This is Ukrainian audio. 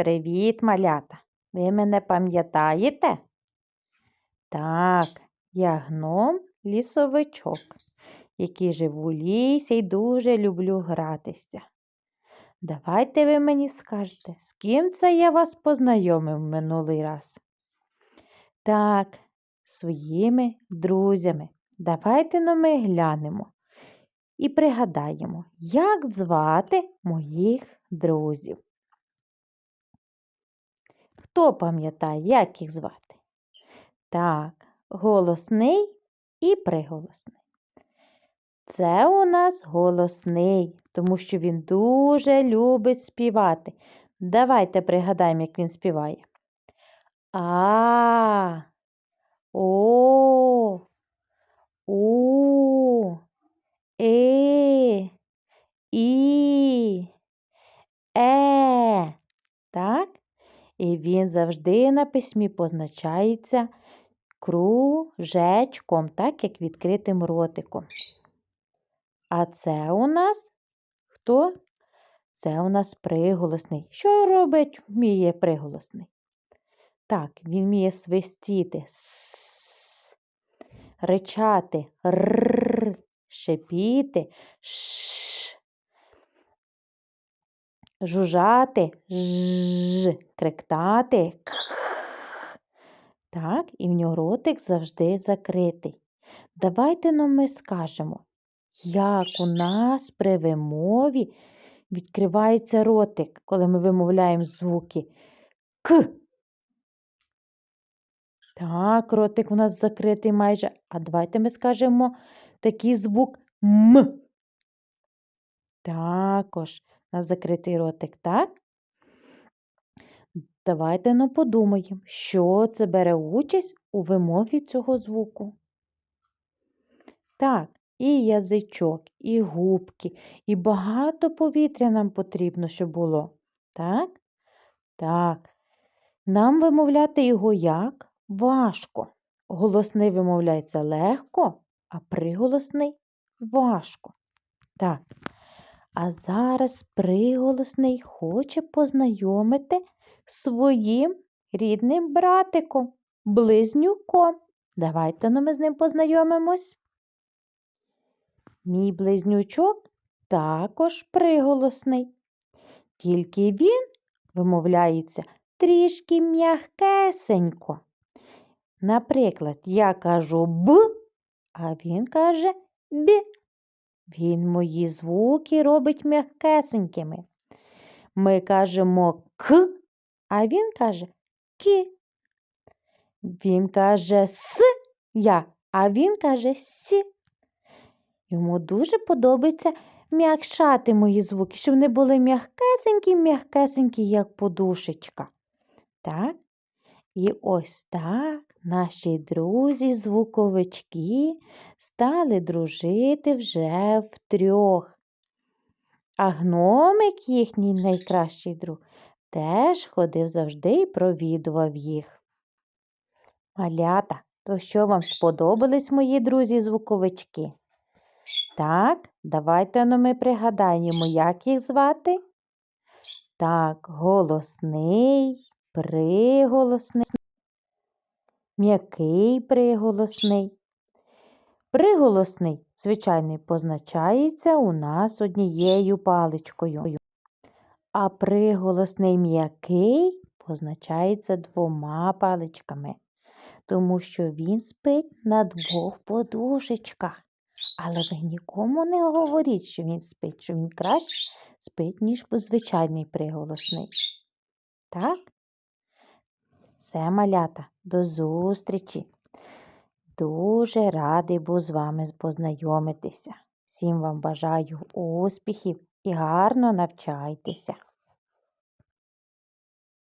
Привіт, малята! Ви мене пам'ятаєте? Так, я гном лісовичок, який живу в лісі і дуже люблю гратися. Давайте ви мені скажете, з ким це я вас познайомив минулий раз? Так, своїми друзями. Давайте но ми глянемо і пригадаємо, як звати моїх друзів. Хто пам'ятає, як їх звати? Так, голосний і приголосний. Це у нас голосний, тому що він дуже любить співати. Давайте пригадаємо, як він співає. А, О, У, Е, І, Е. Так? І він завжди на письмі позначається кружечком, так як відкритим ротиком. А це у нас хто? Це у нас приголосний. Що робить вміє приголосний? Так, він вміє свистіти, с, ричати, р, шипіти, ш, жужжати, ж, криктати. К. Так, і в нього ротик завжди закритий. Давайте ну, ми скажемо, як у нас при вимові відкривається ротик, коли ми вимовляємо звуки К. Так, ротик у нас закритий майже. А давайте ми скажемо такий звук М. Також у нас закритий ротик, так? Давайте ну подумаємо, що це бере участь у вимові цього звуку. Так, і язичок, і губки, і багато повітря нам потрібно, щоб було. Так? Так. Нам вимовляти його як? Важко. Голосний вимовляється легко, а приголосний важко. Так. А зараз приголосний хоче познайомити своїм рідним братиком, близнюком. Давайте ну, ми з ним познайомимось. Мій близнючок також приголосний, тільки він вимовляється трішки м'ягкесенько. Наприклад, я кажу Б, а він каже Б. Він мої звуки робить м'якесенькими. Ми кажемо К, а він каже Ки. Він каже С я, а він каже Сі. Йому дуже подобається м'якшати мої звуки, щоб вони були м'ягкесенькі, м'ягкесенькі, як подушечка. Так? І ось так наші друзі-звуковички стали дружити вже втрьох. А гномик, їхній найкращий друг, теж ходив завжди і провідував їх. Малята, то що вам сподобались мої друзі-звуковички? Так, давайте ну, ми пригадаємо, як їх звати. Так, голосний, приголосний, м'який приголосний. Приголосний, звичайний, позначається у нас однією паличкою, а приголосний м'який позначається двома паличками, тому що він спить на двох подушечках. Але ви нікому не говоріть, що він спить, що він краще спить, ніж звичайний приголосний. Так? Все, малята, до зустрічі. Дуже радий був з вами познайомитися. Всім вам бажаю успіхів і гарно навчайтеся.